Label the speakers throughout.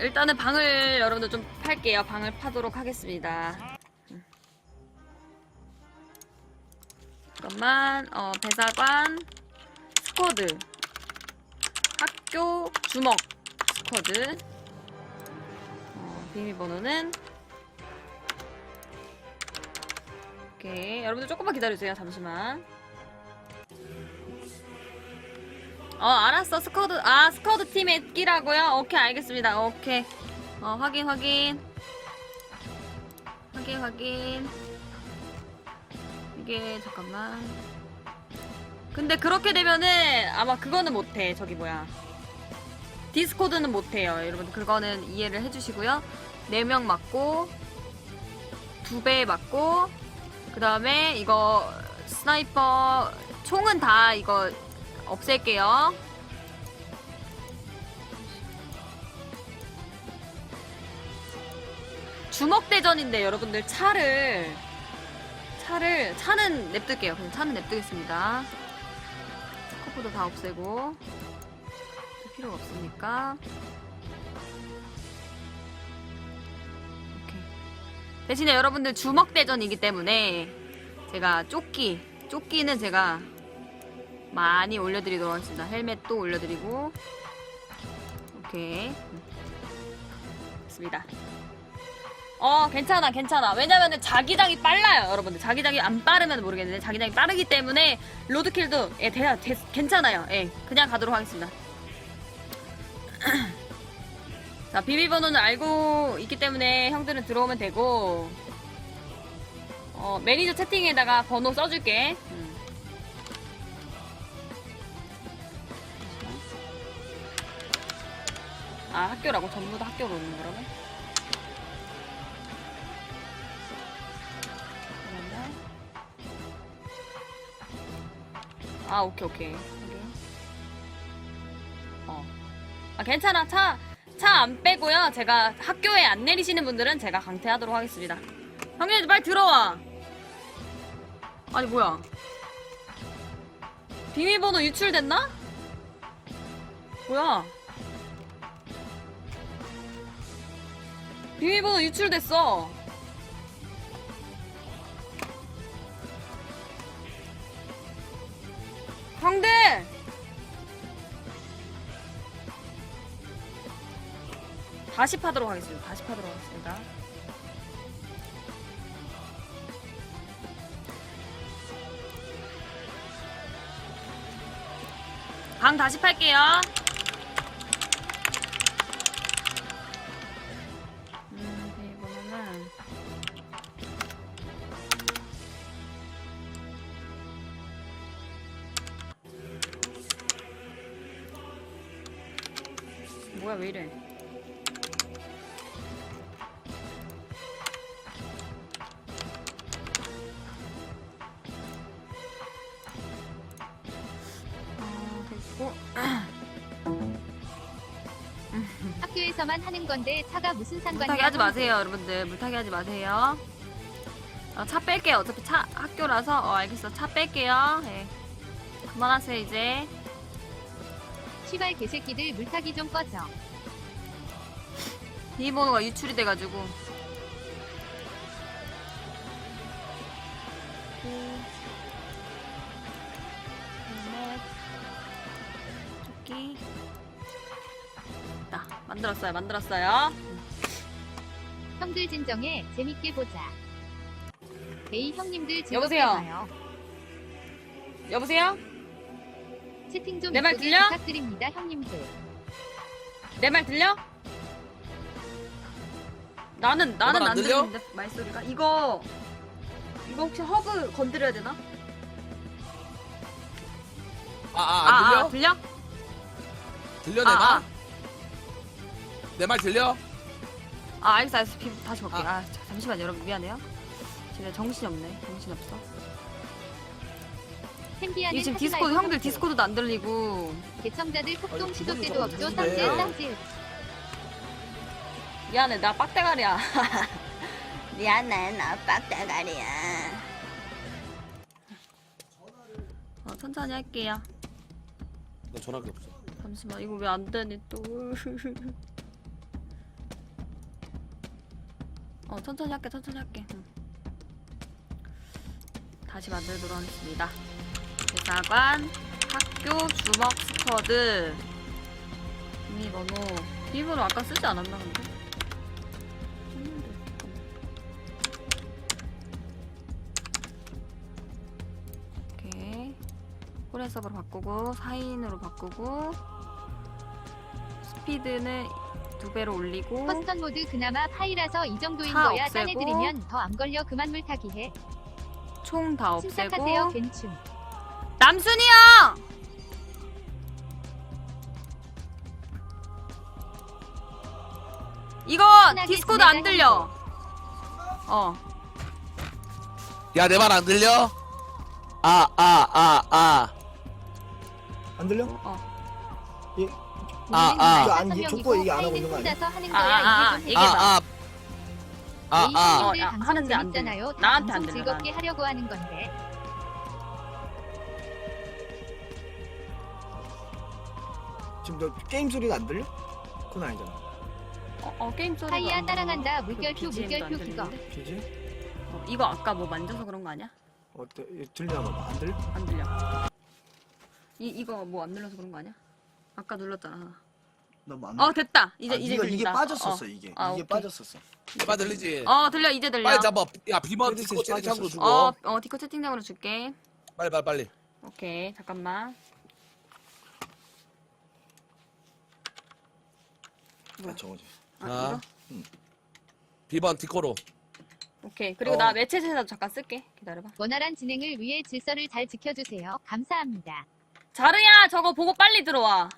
Speaker 1: 일단은 방을 여러분들 좀 팔게요. 방을 파도록 하겠습니다. 음. 잠깐만, 어, 배사관, 스쿼드, 학교, 주먹, 스쿼드, 어, 비밀번호는 오케이. 여러분들 조금만 기다려주세요. 잠시만. 어, 알았어. 스쿼드, 아, 스쿼드 팀에 끼라고요? 오케이, 알겠습니다. 오케이. 어, 확인, 확인. 확인, 확인. 이게, 잠깐만. 근데 그렇게 되면은, 아마 그거는 못해. 저기 뭐야. 디스코드는 못해요. 여러분, 그거는 이해를 해주시고요. 4명 맞고, 2배 맞고, 그 다음에 이거, 스나이퍼, 총은 다 이거 없앨게요. 주먹대전인데 여러분들 차를 차를 차는 냅둘게요. 그냥 차는 냅두겠습니다. 스코프도 다 없애고 필요가 없으니까 오케이. 대신에 여러분들 주먹대전이기 때문에 제가 조끼 조끼는 제가 많이 올려드리도록 하겠습니다. 헬멧도 올려드리고. 오케이. 됐습니다. 어 괜찮아 괜찮아. 왜냐면은 자기장이 빨라요 여러분들. 자기장이 안 빠르면 모르겠는데 자기장이 빠르기 때문에 로드킬도 예 대, 대, 괜찮아요. 예 그냥 가도록 하겠습니다. 자 비밀번호는 알고 있기 때문에 형들은 들어오면 되고. 어 매니저 채팅에다가 번호 써줄게. 음. 아 학교라고? 전부 다 학교로 오는 거라고? 그러면? 아 오케이 오케이. 확인. 어. 아 괜찮아. 차 차 안 빼고요. 제가 학교에 안 내리시는 분들은 제가 강퇴하도록 하겠습니다. 형님 빨리 들어와. 아니 뭐야? 비밀번호 유출됐나? 뭐야 비밀번호 유출됐어. 형들! 다시 파도록 하겠습니다. 다시 파도록 하겠습니다. 방 다시 팔게요. 뭐야 왜 이래? 어, 됐고
Speaker 2: 학교에서만 하는 건데 차가 무슨
Speaker 1: 물타기
Speaker 2: 상관이야?
Speaker 1: 하지 마세요, 여러분들. 물타기 하지 마세요. 어, 차 뺄게요. 어차피 차 학교라서 어, 알겠어. 차 뺄게요. 네. 그만하세요 이제.
Speaker 2: 시발 개새끼들 물타기 좀 꺼져.
Speaker 1: 비밀번호가 유출이 돼가지고. 넷, 토끼. 나 만들었어요. 만들었어요.
Speaker 2: 형들 진정해 재밌게 보자. 에이 형님들 즐겁게
Speaker 1: 여보세요?
Speaker 2: 봐요.
Speaker 1: 여보세요?
Speaker 2: 채팅 좀
Speaker 1: 내말
Speaker 2: 이쁘게
Speaker 1: 들려?
Speaker 2: 부탁드립니다 형님들.
Speaker 1: 내 말 들려? 나는 나는
Speaker 3: 안
Speaker 1: 안
Speaker 3: 들려?
Speaker 1: 들리는데 말소리가 이거 이거 혹시 허브 건드려야 되나?
Speaker 3: 아, 아, 안 들려?
Speaker 1: 아, 들려?
Speaker 3: 들려, 내
Speaker 1: 아,
Speaker 3: 말?
Speaker 1: 아.
Speaker 3: 내말 들려?
Speaker 1: 아 알겠어 알겠어 비- 다시 볼게.
Speaker 3: 아.
Speaker 1: 아, 자, 잠시만 여러분 미안해요. 지금 정신이 없네. 정신 없어. 이게 지금 디스코드 형들. 디스코드도 안 들리고
Speaker 2: 개청자들 폭동 시도 때도
Speaker 3: 좀
Speaker 2: 없죠.
Speaker 3: 안
Speaker 2: 쌍질. 쌍질.
Speaker 1: 미안해 나 빡대가리야. 미안해 나 빡대가리야. 어, 천천히 할게요.
Speaker 3: 너 전화기 없어.
Speaker 1: 잠시만 이거 왜 안 되니 또. 어 천천히 할게 천천히 할게 응. 다시 만들도록 하겠습니다 대사관 학교 주먹 스쿼드 비밀번호 비밀번호 아까 쓰지 않았나 근데? 오케이 홀해석으로 바꾸고 4인으로 바꾸고 스피드는 두 배로 올리고
Speaker 2: 커스텀 모드 그나마 파이라서 이 정도인
Speaker 1: 차
Speaker 2: 거야. 딴
Speaker 1: 없애고.
Speaker 2: 애들이면 더 안 걸려 그만 물타기 해.
Speaker 1: 총다
Speaker 2: 침착하세요
Speaker 1: 없애고
Speaker 2: 괜춘.
Speaker 1: 남순이 형! 이거 디스코드 안 들려. 어.
Speaker 3: 야 내 말 안 들려? 아 아 아 아.
Speaker 4: 안 들려?
Speaker 1: 어.
Speaker 3: 아, 아.
Speaker 4: 안- 족보 얘기 안 하고 있는 거 아니야?
Speaker 1: 아. 아, 아,
Speaker 2: 이게
Speaker 1: 이게
Speaker 2: 좀
Speaker 1: 봐.
Speaker 3: 아, 아, 아, 아.
Speaker 1: 어,
Speaker 2: 들
Speaker 1: 야, 하는데 안.
Speaker 2: 다
Speaker 1: 나한테 안 들려,
Speaker 2: 즐겁게 하려고 하는 건데.
Speaker 4: 지금 너 게임 소리가 안 들려? 그건 아니잖아.
Speaker 1: 어, 어 게임 소리가.
Speaker 2: 하이야
Speaker 1: 안
Speaker 2: 따라간다. 물결표,
Speaker 1: 그 BGM 도 안
Speaker 2: 물결표 그거.
Speaker 1: 들리는데?
Speaker 4: 그지?
Speaker 1: 어, 이거 아까 뭐 만져서 그런 거 아니야?
Speaker 4: 어때? 이거 들리나 봐봐. 안 들려?
Speaker 1: 안 들려. 이 이거 뭐 안 눌러서 그런 거 아니야? 아까 눌렀잖아.
Speaker 4: 너무
Speaker 1: 안어 됐다. 이제
Speaker 4: 아,
Speaker 1: 이제
Speaker 4: 이거,
Speaker 1: 들린다.
Speaker 4: 이게 빠졌었어
Speaker 1: 어,
Speaker 4: 이게.
Speaker 1: 아,
Speaker 4: 이게
Speaker 1: 오케이.
Speaker 4: 빠졌었어.
Speaker 3: 말 들리지?
Speaker 1: 어, 어 들려 이제 들려.
Speaker 3: 빨리 잡아. 야 비번
Speaker 4: 그래도
Speaker 3: 디스코
Speaker 4: 진짜
Speaker 3: 채팅창으로
Speaker 4: 빠졌어.
Speaker 3: 주고.
Speaker 1: 어, 어 디코 채팅장으로 줄게.
Speaker 3: 빨리 빨리 빨리.
Speaker 1: 오케이 잠깐만.
Speaker 4: 아, 저거지.
Speaker 1: 아,
Speaker 3: 아.
Speaker 1: 이거?
Speaker 3: 비번 디코로.
Speaker 1: 오케이. 그리고
Speaker 4: 어.
Speaker 1: 나 매체에서 잠깐 쓸게. 기다려봐.
Speaker 2: 원활한 진행을 위해 질서를 잘 지켜주세요. 감사합니다.
Speaker 1: 자르야, 저거 보고 빨리 들어와.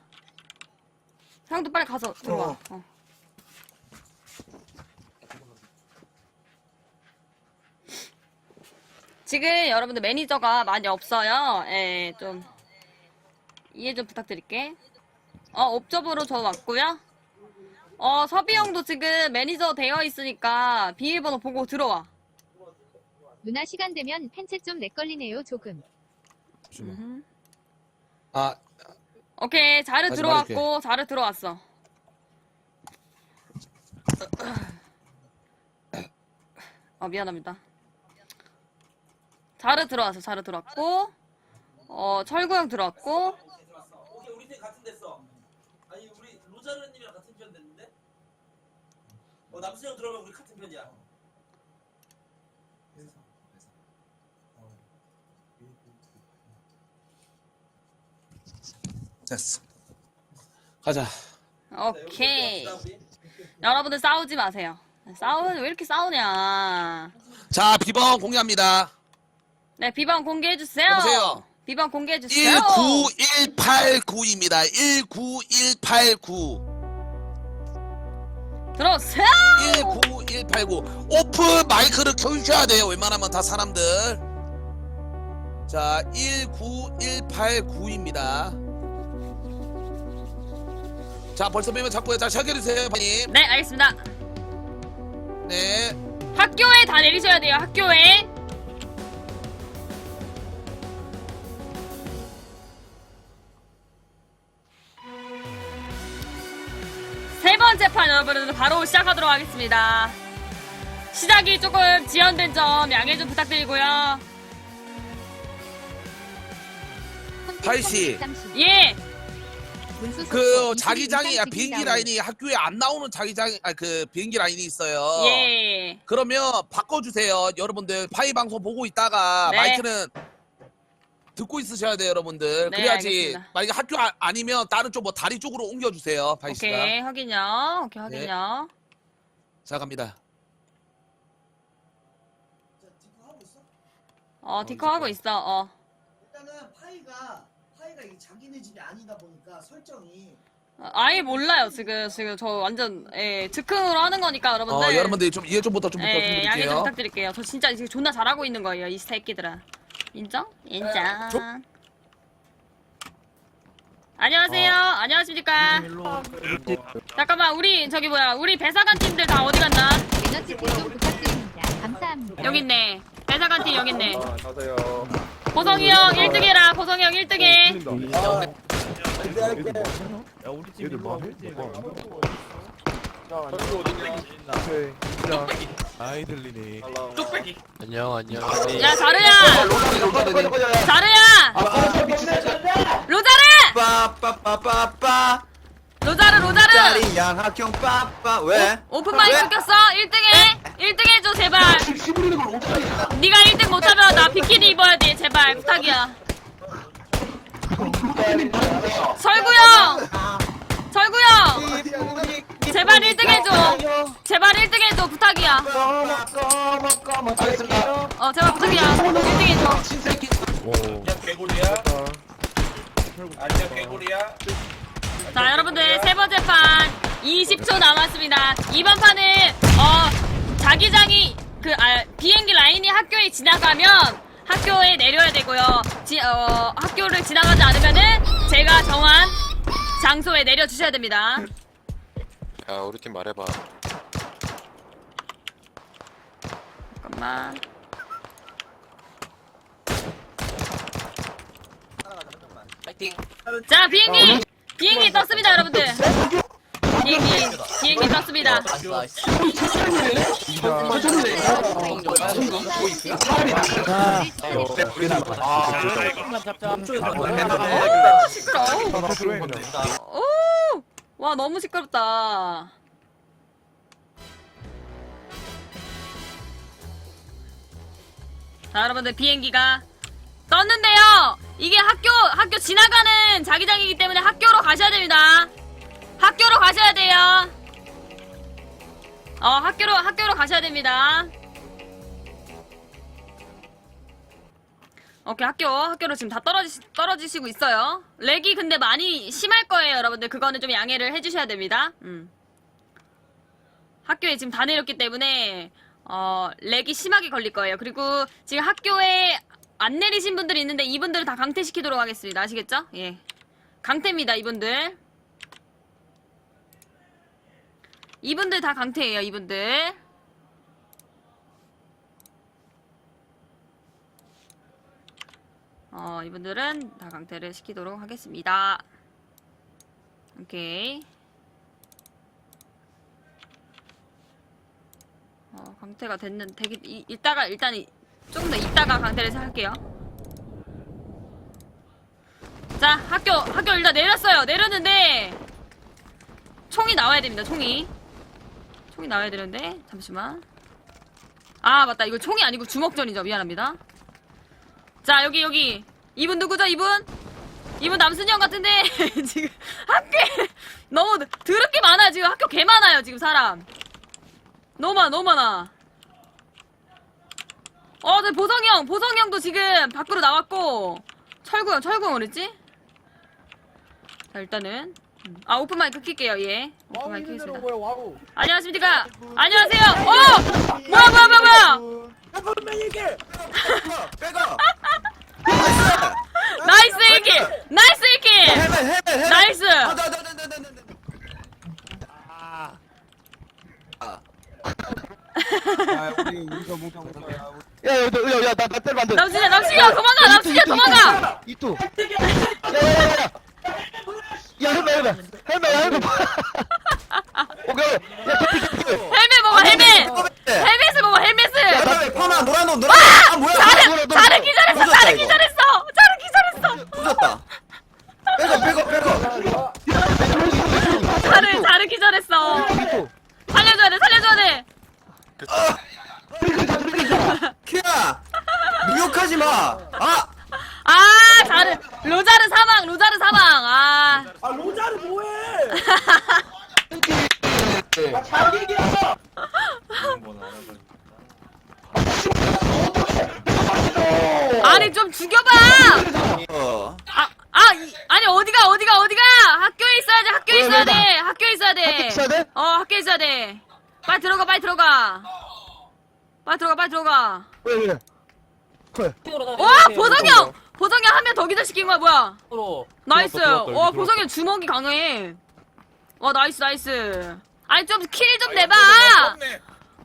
Speaker 1: 형도 빨리 가서 들어와.
Speaker 4: 어.
Speaker 1: 어. 지금 여러분들 매니저가 많이 없어요. 예, 좀 이해 좀 부탁드릴게. 어, 옵저버로 저 왔고요. 어, 서비 형도 지금 매니저 되어 있으니까 비밀번호 보고 들어와.
Speaker 2: 누나 시간 되면 팬챗 좀 렉걸리네요. 조금.
Speaker 1: 음흠.
Speaker 3: 아
Speaker 1: 오케이 자르
Speaker 3: 다시
Speaker 1: 들어왔고 자르 들어왔어 아 미안합니다 자르 들어왔어 자르 들어왔고 어 철구 형 들어왔고
Speaker 5: 오케이 우리 팀 같은 데서 아니 우리 로자르님이랑 같은 남수 형 들어오면 우리 같은 편이야
Speaker 3: 됐어. 가자.
Speaker 1: 오케이 여러분들 싸우지 마세요 싸우는 왜 이렇게 싸우냐
Speaker 3: 자 비번 공개합니다.
Speaker 1: 네 비번 공개해 주세요
Speaker 3: 여보세요?
Speaker 1: 비번 공개해 주세요
Speaker 3: 19189입니다. 19189.
Speaker 1: 들어오세요
Speaker 3: 19189. 오픈 마이크를 켜주셔야 돼요. 웬만하면 다 사람들. 자, 19189입니다. 자, 벌써 빼면 잡고요. 자, 시작해 주세요, 파님.
Speaker 1: 네 알겠습니다
Speaker 3: 네.
Speaker 1: 학교에 다 내리셔야 돼요 학교에 여러분들 바로 시작하도록 하겠습니다 시작이 조금 지연된 점 양해 좀 부탁드리고요
Speaker 3: 팔씨.
Speaker 1: 예
Speaker 3: 그 자기장이 야, 비행기 라인이 학교에 안 나오는 자기장 아그 비행기 라인이 있어요.
Speaker 1: 예.
Speaker 3: 그러면 바꿔주세요. 여러분들 파이 방송 보고 있다가
Speaker 1: 네.
Speaker 3: 마이크는 듣고 있으셔야 돼요, 여러분들.
Speaker 1: 네,
Speaker 3: 그래야지
Speaker 1: 알겠습니다.
Speaker 3: 만약에 학교 아, 아니면 다른 쪽 뭐 다리 쪽으로 옮겨 주세요, 파이 씨가.
Speaker 1: 오케이 확인요 오케이
Speaker 3: 네.
Speaker 1: 확인요
Speaker 3: 자 갑니다.
Speaker 5: 자 디코 하고 있어?
Speaker 1: 어 디코 하고 있어 어
Speaker 5: 일단은 파이가 파이가 이 자기네 집이 아니다 보니까 설정이
Speaker 1: 아예 몰라요 지금 지금 저 완전 예 즉흥으로 하는 거니까 여러분들
Speaker 3: 어, 여러분들 좀 이해 좀부터 좀
Speaker 1: 예, 양해 좀
Speaker 3: 부탁드릴게요.
Speaker 1: 부탁드릴게요 저 진짜 지금 존나 잘하고 있는 거예요 이 새끼들아 인정? 인정
Speaker 3: 조-
Speaker 1: 안녕하세요 안녕하십니까 잠깐만 우리 저기 뭐야 우리 배사관 팀들 다 어디 갔나
Speaker 2: 에너지 좀 부탁드립니다. 감사합니다.
Speaker 1: 여기 있네 배사관 팀 여기 있네
Speaker 6: 안녕하세요.
Speaker 1: 보성이 형 1등 해라 보성이 형 1등
Speaker 6: 해야 우리 팀 일로 와. 우리 팀 일로 와.
Speaker 4: 오케이
Speaker 6: 아이 들리네.
Speaker 5: 뚝배기.
Speaker 7: 안녕 안녕
Speaker 1: 야 자르야 자르야 로자르
Speaker 8: 빠빠빠빠빠
Speaker 1: 로자르 로자르
Speaker 8: 짜리 양 학형 빠빠 왜?
Speaker 1: 오픈 마이크
Speaker 8: 왜?
Speaker 1: 켰어 1등해 1등 해줘 제발 네가 1등 못하면 나 비키니 입어야 돼 제발 부탁이야 설구형 설구형 제발 1등 해줘 제발 1등 해줘 부탁이야 어 제발 부탁이야 1등 해줘
Speaker 6: 오.
Speaker 5: 야 개구리야. 아니야 개구리야.
Speaker 1: 자 여러분들 세 번째 판 20초 남았습니다 이번 판은 어 자기장이 그 아, 비행기 라인이 학교에 지나가면 학교에 내려야 되고요 지, 어, 학교를 지나가지 않으면은 제가 정한 장소에 내려 주셔야 됩니다.
Speaker 7: 야 우리 팀 말해봐.
Speaker 1: 잠깐만.
Speaker 7: 파이팅.
Speaker 1: 자 비행기! 비행기 떴습니다 여러분들. 비행기 비행기 떴습니다! 와 너무 시끄럽다. 자 여러분들 비행기가 떴는데요. 이게 학교 학교 지나가는 자기장이기 때문에 학교로 가셔야 됩니다. 학교로 가셔야 돼요. 어 학교로 학교로 가셔야 됩니다. 오케이 학교 학교로 지금 다 떨어지 떨어지시고 있어요. 렉이 근데 많이 심할 거예요, 여러분들. 그거는 좀 양해를 해주셔야 됩니다. 음. 학교에 지금 다 내렸기 때문에 어 렉이 심하게 걸릴 거예요. 그리고 지금 학교에 안 내리신 분들이 있는데 이분들을 다 강퇴시키도록 하겠습니다. 아시겠죠? 예, 강퇴입니다, 이분들. 이분들 다 강퇴예요, 이분들. 어, 이분들은 다 강퇴를 시키도록 하겠습니다. 오케이. 어, 강퇴가 됐는, 되기, 이, 이따가, 일단, 이- 조금 더 이따가 강퇴를 할게요. 자, 학교, 학교 일단 내렸어요. 내렸는데, 총이 나와야 됩니다, 총이. 총이 나와야 되는데, 잠시만. 아, 맞다. 이거 총이 아니고 주먹전이죠. 미안합니다. 자 여기 여기 이분 누구죠 이분? 이분 남순이 형 같은데 지금 학교에 너무 더럽게 많아 지금 학교 개 많아요 지금 사람 너무 많아 너무 많아 어, 네, 보성이 형, 보성이 형도 지금 밖으로 나왔고, 철구 형, 철구 형 어딨지? 자, 일단은. 음. 아, 오픈 마이크 킬게요, 예. 오픈 마이크.
Speaker 4: 뭐야 와우
Speaker 1: 안녕하십니까? 안녕하세요! 어! 뭐야, 뭐야, 뭐야, 뭐야!
Speaker 8: 빼가
Speaker 1: 나이스 1킬! 나이스 1킬!
Speaker 8: 헬멧 헬멧 헬멧
Speaker 1: 나이스!
Speaker 8: 아, 나, 나, 나, 나, 나, 나.
Speaker 4: 야야야나 나 때리면 안돼
Speaker 1: 남순이야, 남순이야, 도망가! 남순이야, 도망가!
Speaker 4: 이또 야야야야 야헬멧 헬멧 헬멧 헬멧 오케이 야 개피 개피
Speaker 1: 헬멧 먹어, 헬멧! 헬멧을 먹어, 헬멧을!
Speaker 8: 헬멧 파마 노란 놈 노란 놈. 아 뭐야
Speaker 1: 자르, 자르 기절했어,
Speaker 8: 부쉈다,
Speaker 1: 자르
Speaker 8: 이거.
Speaker 1: 기절했어! 자르 기절했어!
Speaker 8: 부졌다 빼고 빼고 빼고
Speaker 1: 자르, 자르 기절했어! 살려줘야 돼, 살려줘야 돼!
Speaker 8: 키야 무욕하지 마아
Speaker 1: 아, 자르, 로자르 사망, 로자르 사망, 아.
Speaker 5: 아 로자르 뭐해?
Speaker 1: 아니, 좀 죽여봐!
Speaker 8: 어.
Speaker 1: 아, 아, 이- 아니, 어디가, 어디가, 어디가! 학교에 있어야 돼, 학교에
Speaker 4: 왜,
Speaker 1: 있어야
Speaker 4: 왜,
Speaker 1: 돼! 학교에 있어야 돼!
Speaker 4: 학교에 있어야 돼?
Speaker 1: 어, 학교에 있어야 돼! 빨리 들어가, 빨리 들어가! 빨리 들어가, 빨리 들어가!
Speaker 4: 왜왜
Speaker 1: 와, 보성이 형! 보성이 형한 명 더 기절시킨 거야, 뭐야? 나이스!
Speaker 6: 들어왔다, 들어왔다,
Speaker 1: 와,
Speaker 6: 여기
Speaker 1: 보성이 형 주먹이 강해! 와, 나이스, 나이스! 아니, 좀 킬 좀 내봐!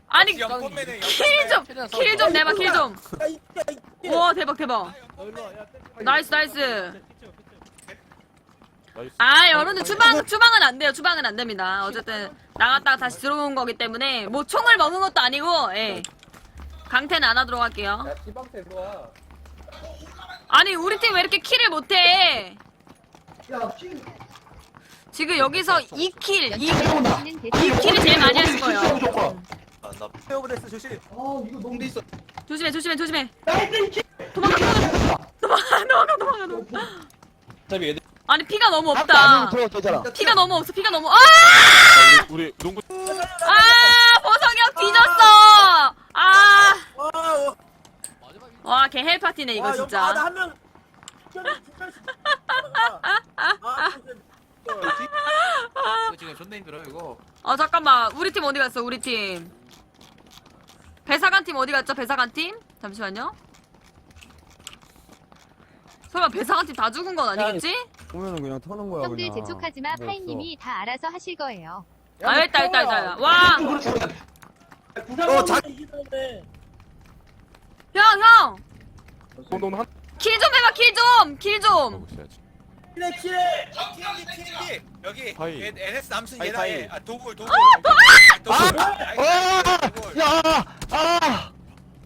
Speaker 1: 아니,
Speaker 5: 영권매네.
Speaker 1: 킬 좀, 킬 좀 내봐, 킬 좀! 와, 대박, 대박! 나이스, 나이스! 아, 여러분들 주방, 주방은 안 돼요. 주방은 안 됩니다. 어쨌든, 나갔다가 다시 들어온 거기 때문에 뭐 총을 먹은 것도 아니고 예. 강퇴는 안 하도록 할게요. 아니 우리 팀 왜 이렇게 킬을 못해? 지금 여기서 2킬, 2,
Speaker 2: 하시는 대체
Speaker 1: 2킬이 제일 많이 했을 거예요.
Speaker 7: 아나
Speaker 8: 페어브레스 조심.
Speaker 1: 조심해, 조심해, 조심해. 도망가, 도망가, 도망가, 도망가, 도망가. 아니 피가 너무 없다. 피가 너무 없어, 피가 너무. 아!
Speaker 6: 우리 농구
Speaker 1: 아, 보석이 형 뒤졌어. 아, 와, 개 헬파티네 이거 진짜.
Speaker 5: 아나한명
Speaker 8: 이거 지금 존나 힘들어 이거.
Speaker 1: 어 잠깐만, 우리 팀 어디 갔어? 우리 팀. 배사관 팀 어디 갔죠? 배사관 팀? 잠시만요. 설마 배사관 팀 다 죽은 건 아니겠지?
Speaker 4: 보면은 그냥 터는 거야
Speaker 2: 형들
Speaker 4: 그냥.
Speaker 2: 재촉하지 마.
Speaker 4: 뭐
Speaker 2: 파이님이 다 알아서 하실 거예요.
Speaker 1: 아, 있다, 있다, 있다. 와,
Speaker 8: 어, 자-
Speaker 1: 형, 형,
Speaker 6: 공동
Speaker 1: 한킬 좀 해봐, 킬 좀, 킬 좀.
Speaker 6: 있어야지.
Speaker 5: 키레 키레
Speaker 8: TNT TNT 여기
Speaker 6: 파이.
Speaker 8: NS 남순
Speaker 6: 파이,
Speaker 8: 얘라
Speaker 6: 파이.
Speaker 8: 해. 아 도굴 도굴.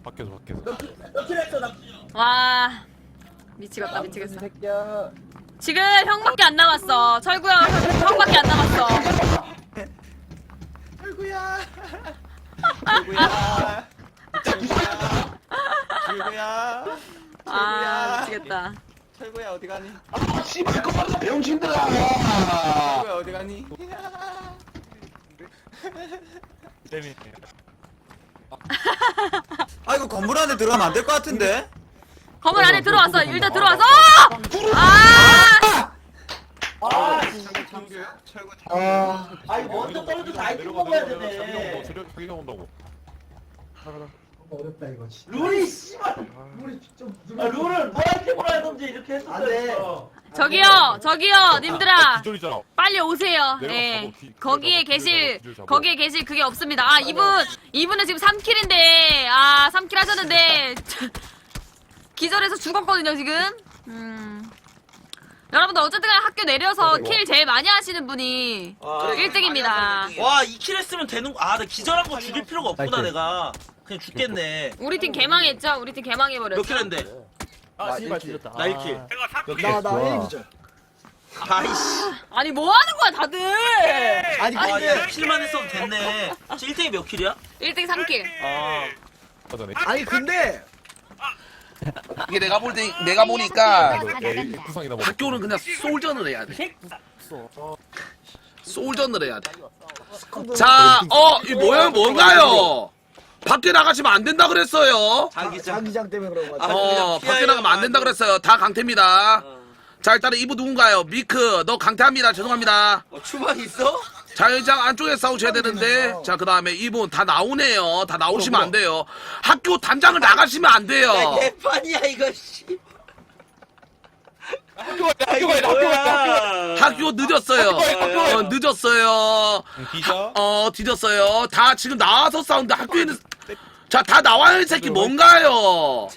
Speaker 6: 밖에서 밖에서.
Speaker 5: 몇 킬레 했어 나
Speaker 1: 와, 미치겠다, 미치겠어. 지금 형밖에 안 남았어. 철구 형, 형밖에 안 남았어.
Speaker 8: 철구야. 철구야. 철구야.
Speaker 1: 아, 미치겠다.
Speaker 8: 철구야 어디 가니?
Speaker 3: 아 씨발 그만 병신들아.
Speaker 8: 철구야 어디 가니?
Speaker 6: 때문에
Speaker 8: 아 이거 건물 안에 들어가면 안 될 것 같은데?
Speaker 1: 건물 안에 들어왔어. 일단 들어와서. 아!
Speaker 8: 철구
Speaker 4: 아,
Speaker 5: 아니 먼저 떨어져서 아이템 먹어야 되네
Speaker 6: 자기가 온다고.
Speaker 4: 어렵다 이거. 진짜.
Speaker 5: 룰이 씨발
Speaker 4: 우리 진짜
Speaker 5: 아, 룰은 뭐 아이템으로 하든지 이렇게
Speaker 4: 안 돼.
Speaker 5: 했었어요
Speaker 1: 저기요, 저기요, 님들아.
Speaker 6: 기절이잖아.
Speaker 1: 빨리 오세요. 예.
Speaker 6: 뭐 기-
Speaker 1: 거기에
Speaker 6: 기절
Speaker 1: 계실,
Speaker 6: 잡아, 기절 잡아.
Speaker 1: 거기에 계실 그게 없습니다. 아, 이분, 이분은 지금 3킬인데, 아, 3킬 하셨는데, 기절해서 죽었거든요, 지금. 음. 여러분들, 어쨌든 간에 학교 내려서 킬 제일 많이 하시는 분이
Speaker 5: 와,
Speaker 1: 1등입니다.
Speaker 5: 와 2킬 했으면 되는 거 아 나 기절한 거 죽일 필요가 없구나 내가 그냥 죽겠네
Speaker 1: 우리 팀 개망했죠? 우리 팀 개망해버렸죠?
Speaker 5: 몇킬 했는데
Speaker 6: 아 씨발 뒤졌다.
Speaker 5: 나 1킬
Speaker 4: 나나 1기절.
Speaker 5: 아이씨
Speaker 1: 아니, 뭐 하는 거야, 다들?
Speaker 4: 아니
Speaker 5: 아
Speaker 4: 근데
Speaker 5: 2킬만 했어도 됐네 1등이 몇 킬이야?
Speaker 1: 1등 3킬.
Speaker 5: 아
Speaker 6: 하잖아.
Speaker 4: 아니 근데
Speaker 3: 이게 내가 볼 때 내가 보니까
Speaker 6: 뭐.
Speaker 3: 학교는 그냥 솔전을 해야 돼. 솔전을 해야 돼. 자, 어, 이 모양 뭔가요? 밖에 나가시면 안 된다 그랬어요.
Speaker 5: 자기장
Speaker 4: 자기장 때문에 그런 거
Speaker 5: 아,
Speaker 4: 같아.
Speaker 5: 그냥
Speaker 3: 어, 밖에 나가면 안 된다 그랬어요. 다 강태입니다.
Speaker 5: 어.
Speaker 3: 자, 일단은 이분 누군가요? 미크, 너 강태합니다. 죄송합니다.
Speaker 5: 어, 추방 있어?
Speaker 3: 자회장 안쪽에 싸우셔야 되는데, 자, 그 다음에 이분 다 나오네요. 다 나오시면 안 돼요. 학교 단장을 나가시면 안 돼요.
Speaker 5: 야 개판이야 이거 씨
Speaker 6: 학교가
Speaker 5: 이게 뭐야
Speaker 3: 학교 늦었어요. 어, 늦었어요.
Speaker 6: 기자.
Speaker 3: 어, 뒤졌어요. 다 지금 나와서 싸우는데 학교에는 자, 다 나와요, 이 새끼 뭔가요?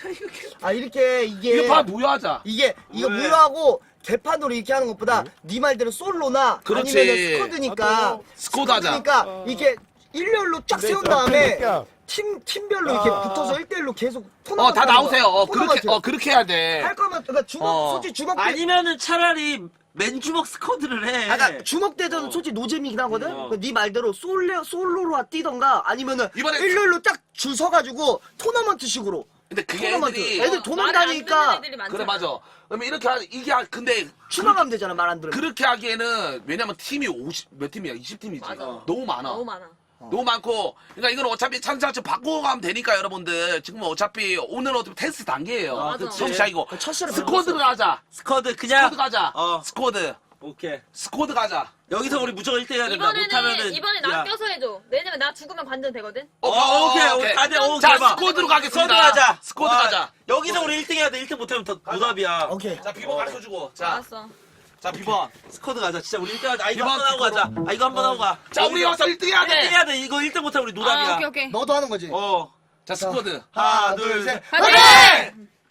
Speaker 4: 아 이렇게 이게
Speaker 3: 이거 봐, 무효하자.
Speaker 4: 이게 이거
Speaker 5: 왜?
Speaker 4: 무효하고 개판으로 이렇게 하는 것보다 네 말대로 솔로나
Speaker 3: 그렇지.
Speaker 4: 아니면 스쿼드니까
Speaker 3: 스쿼드 하자.
Speaker 4: 그러니까 이게 일렬로 쫙 세운 다음에 팀 팀별로 이렇게 붙어서 1대1로 계속 토너먼트
Speaker 3: 어, 다
Speaker 4: 하는
Speaker 3: 나오세요.
Speaker 4: 거야.
Speaker 3: 어, 그렇게,
Speaker 4: 토너먼트.
Speaker 3: 어, 그렇게 해야 돼.
Speaker 4: 할 거면 그러니까 주먹
Speaker 3: 어.
Speaker 4: 솔직히 주먹 대
Speaker 5: 아니면은 차라리 맨주먹 스쿼드를 해
Speaker 4: 아까 주먹 대전 솔직히 노잼이긴 하거든.
Speaker 5: 어.
Speaker 4: 그네 말대로 솔로 솔로로 뛰던가 아니면은
Speaker 3: 이번에
Speaker 4: 일렬로 딱 줄 서가지고 토너먼트식으로.
Speaker 3: 근데 그게
Speaker 4: 토너먼트.
Speaker 3: 애들이
Speaker 4: 애들 도망다니까.
Speaker 3: 그래 맞아. 그러면 이렇게 하 이게 하- 근데
Speaker 4: 추방하면 되잖아 말 안 들으면.
Speaker 3: 그렇게 하기에는 왜냐면 팀이 50 몇 팀이야? 20팀이지.
Speaker 1: 맞아.
Speaker 3: 너무 많아.
Speaker 1: 너무 많아.
Speaker 3: 너무 많고 그러니까 이건 어차피 찬스차트 바꾸고 가면 되니까 여러분들 지금 어차피 오늘 어차피 테스트 단계예요.
Speaker 5: 아. 그치.
Speaker 3: 처음 시작이고
Speaker 4: 첫 시를
Speaker 3: 스쿼드를 하자.
Speaker 5: 스쿼드 그냥
Speaker 3: 스쿼드 가자.
Speaker 5: 어.
Speaker 3: 스쿼드.
Speaker 5: 오케이
Speaker 3: 스쿼드 가자.
Speaker 5: 여기서 우리 무조건 1등 해야 된다
Speaker 1: 이번에는
Speaker 5: 못하면은
Speaker 1: 이번에
Speaker 5: 야.
Speaker 1: 나 껴서 해줘. 왜냐면 나 죽으면 관전 되거든.
Speaker 5: 어, 오케이 오케이 다들 오케이
Speaker 3: 자
Speaker 5: 봐.
Speaker 3: 스쿼드로 가겠습니다.
Speaker 5: 스쿼드 가자
Speaker 3: 스쿼드
Speaker 5: 아,
Speaker 3: 가자.
Speaker 5: 여기서 우리 1등 해야 돼 1등 못하면 더 노답이야
Speaker 4: 오케이.
Speaker 3: 자 비번 가르쳐주고. 자,
Speaker 1: 알았어.
Speaker 3: 자 비번.
Speaker 5: 스쿼드 가자 진짜 우리 1등 하자 아 이거
Speaker 3: 이번
Speaker 5: 한번 하고 가자 아 이거 한번 하고
Speaker 3: 가자 우리 여기서 1등 해야
Speaker 5: 1등
Speaker 3: 돼.
Speaker 5: 해야 돼 이거 1등 못하면 우리
Speaker 1: 아,
Speaker 5: 노답이야
Speaker 1: 오케이 오케이.
Speaker 4: 너도 하는 거지.
Speaker 5: 어
Speaker 3: 자 스쿼드.
Speaker 5: 하나 둘셋!
Speaker 3: 화이팅!